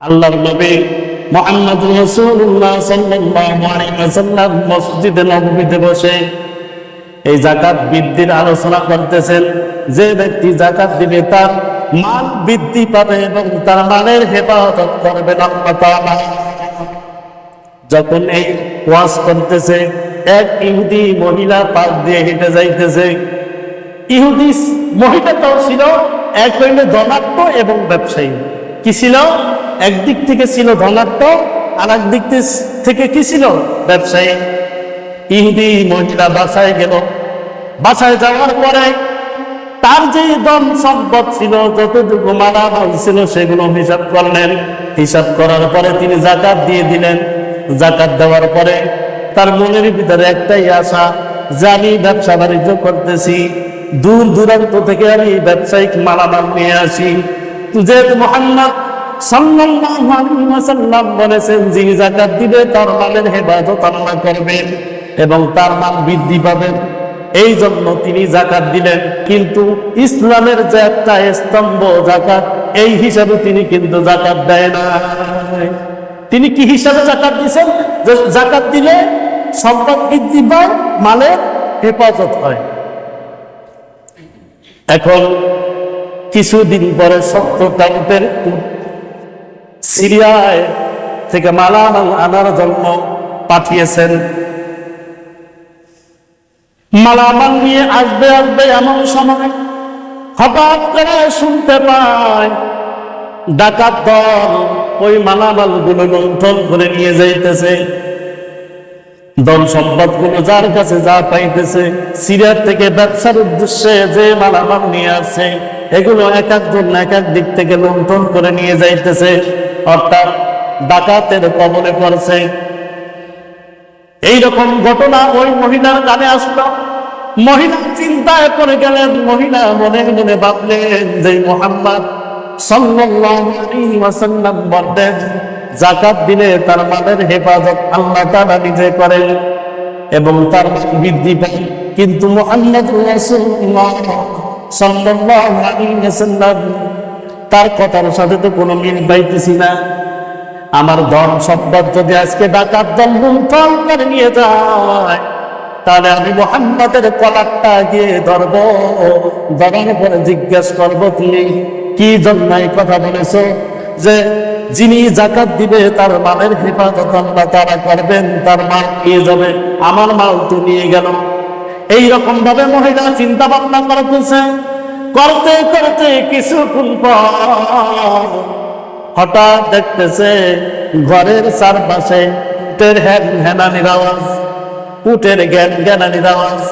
আল্লাহর নবী মোহাম্মদ রাসূলুল্লাহ সাল্লাল্লাহু আলাইহি ওয়াসাল্লাম মসজিদে নববীতে বসে এই জাকাত বৃদ্ধির আলোচনা করতেছেন। যে ব্যক্তি জাকাত দিবে তার মাল বৃদ্ধি পাবে এবং তার মালের হেফাজত করবে আল্লাহ। যখন এই ওয়াজ করতেছে, এক ইহুদি মহিলা পাশ দিয়ে হেঁটে যাইতেছে। ইহুদি মহিলাটাও ছিল, এক হইলে এবং ব্যবসায়ী। কি ছিল? একদিক থেকে ছিল ধনাত্ম আর একদিক থেকে কি ছিল? ব্যবসায়ী। ইহুদি মহিলা বাসায় গেল। বাসায় যাওয়ার পরে তার যে দম সম্পদ ছিল, যতটুকু মালামাল ছিল, সেগুলো হিসাব করলেন। হিসাব করার পরে তিনি জাকাত দিয়ে দিলেন। জাকাত দেওয়ার পরে তার মনের ভিতরে একটাই আশা যে আমি ব্যবসা বাণিজ্য করতেছি। দূর দূরান্ত থেকে আমি ব্যবসায়িক মালামাল নিয়ে আসি। যেহেতু মোহাম্মদ তার এবং তার বৃদ্ধি পাবেন এই জন্য তিনি জাকাত দিলেন। কিন্তু ইসলামের যে একটা স্তম্ভ জাকাত এই হিসাবে তিনি কিন্তু জাকাত দেয় না তিনি কি হিসাবে জাকাত দিয়েছেন? যে জাকাত দিলে সম্পদ বৃদ্ধি পায়, মালের হেফাজত হয়। এখন কিছুদিন পরে সত্তর টাইপের সিরিয়ায় থেকে মালামাল আনার জন্য পাঠিয়েছেন। মালামাল নিয়ে আসবে আসবে এমন সময় হঠাৎ করে শুনতে পায়, ডাকাত দল ওই মালামালগুলো লুণ্ঠন করে নিয়ে যাইতেছে। দল সম্পদগুলো যার কাছে যা পাইতেছে, সিরিয়ার থেকে ব্যবসার উদ্দেশ্যে যে মালামাল নিয়ে আসছে এগুলো এক একজন এক এক দিক থেকে লুণ্ঠন করে নিয়ে যাইতেছে। অর্থাৎ ডাকাতের কবলে পড়ছে। এইরকম ঘটনা ওই মহিলার কানে আসলো। মহিলা চিন্তায় পড়ে গেলেন, মহিলা মনে মনে ভাবলেন যে মোহাম্মদ ওয়াসাল্লাম বললেন জাকাত দিলে তার মালের হেফাজত আল্লাহ তাআলা নিজে করেন এবং তার বৃদ্ধি পায়। কিন্তু মুহাম্মদ ওয়াসাল্লাম তার কথার সাথে তো কোনো মিল পাইতেছি না। আমার ধন সম্পদ যদি আজকে ডাকাত দল লুণ্ঠন করে নিয়ে যায়, তাহলে আমি মোহাম্মদের কলারটা গিয়ে ধরব। ধরার পরে জিজ্ঞেস করব, তুমি কি জন্য এই কথা বলেছ যে যিনি জাকাত দিবে তার মালের হেফাজত আল্লাহ তারা করবেন, তার মাল নিয়ে যাবে, আমার মাল তো নিয়ে গেল? এইরকম ভাবে মহিলা চিন্তা ভাবনা করতেছে করতে করতে কিছুক্ষণ পর হঠাৎ দেখতেছে ঘরের চারপাশে উটের হ্যান হ্যানানির আওয়াজ, উটের জ্ঞান জ্ঞানানির আওয়াজ।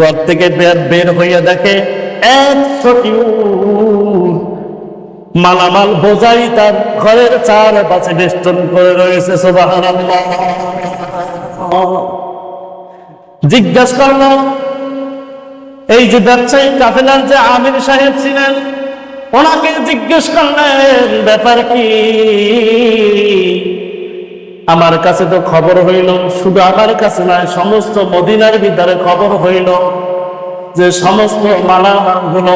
ঘর থেকে বের বের হইয়া দেখে একশোটি মালামাল বোঝাই তার ঘরের চারপাশে বেষ্টন করে রয়েছে, সুবহানাল্লাহ। জিজ্ঞাসা করল এই যে ব্যবসায়ী কাফেলার যে আমির সাহেব ছিলেন, ওনাকে জিজ্ঞেস করলেন, ব্যাপার কি? আমার কাছে তো খবর হইল, শুধু আমার কাছে নয়, সমস্ত মদিনার ভিতরে খবর হইল যে সমস্ত মালামালগুলো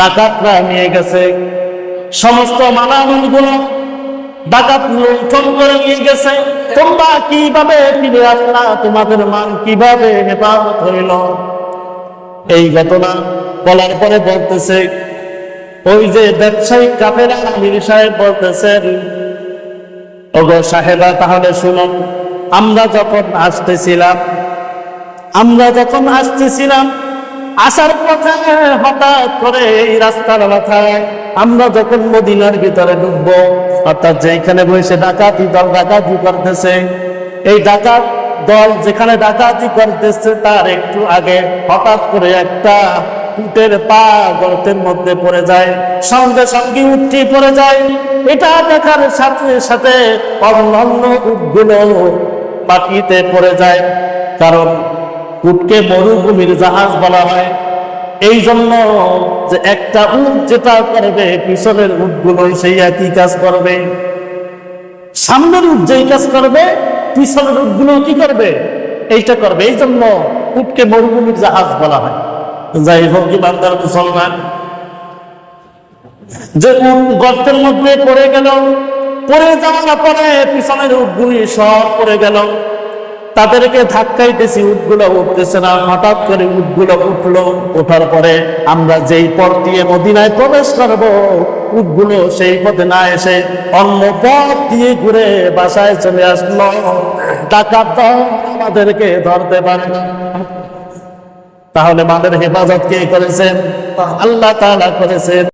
ডাকাতরা নিয়ে গেছে। সমস্ত মালামালগুলো ডাকাত লুণ্ঠন করে নিয়ে গেছে। তোমরা কীভাবে ফিরে আসলা? তোমাদের মান কীভাবে হেফাজত হইল? এই ঘটনা বলার পরে বলতেছে, ওই যে ব্যবসায়িক কাপেরা আমির সাহেব বলতেছেন, ওগো সাহেবা, তাহলে শুনুন, আমরা যখন আসতেছিলাম, আমরা যখন আসতেছিলাম, আসার পথে হঠাৎ করে এই রাস্তার মাথায় আমরা যখন মদিনার ভিতরে ঢুকবো, অর্থাৎ যেখানে বসে ডাকাতি দল ডাকাতি করতেছে, এই ডাকাত দল যেখানে ডাকাতি করতেছে, তার একটু আগে হঠাৎ করে একটা উটের পা গর্তের মধ্যে পড়ে যায়, সঙ্গে সঙ্গে উঠটি পড়ে যায়। এটা দেখার সাথে সাথে অন্যান্য উটগুলো মাটিতে পড়ে যায়, কারণ উটকে মরুভূমির জাহাজ বলা হয়। এই জন্য যে একটা উট যেটা করবে, পিছনের উটগুলো সেই একই কাজ করবে। সামনের উট যেই কাজ করবে কি করবে? এইটা করবে। এই জন্য উটকে মরুভূমির জাহাজ বলা হয়। যাই হোক ইমানদার মুসলমান। যে গর্তের মধ্যে পড়ে গেল, পড়ে যাওয়ার পরে পিছনের উটগুলি সব পড়ে গেল। তাদেরকে ধাক্কাইতেছি, উটগুলো উঠতেছে না। হঠাৎ করে উটগুলো উঠল। ওঠার পরে আমরা যেই পথ দিয়ে মদিনায় প্রবেশ করব উটগুলো সেই পথে না এসে অন্য পথ দিয়ে ঘুরে বাসায় চলে আসলো। টাকা তো আমাদেরকে ধরতে পারে না। তাহলে মাদের হেফাজত কে করেছেন আল্লাহ তাআলা করেছেন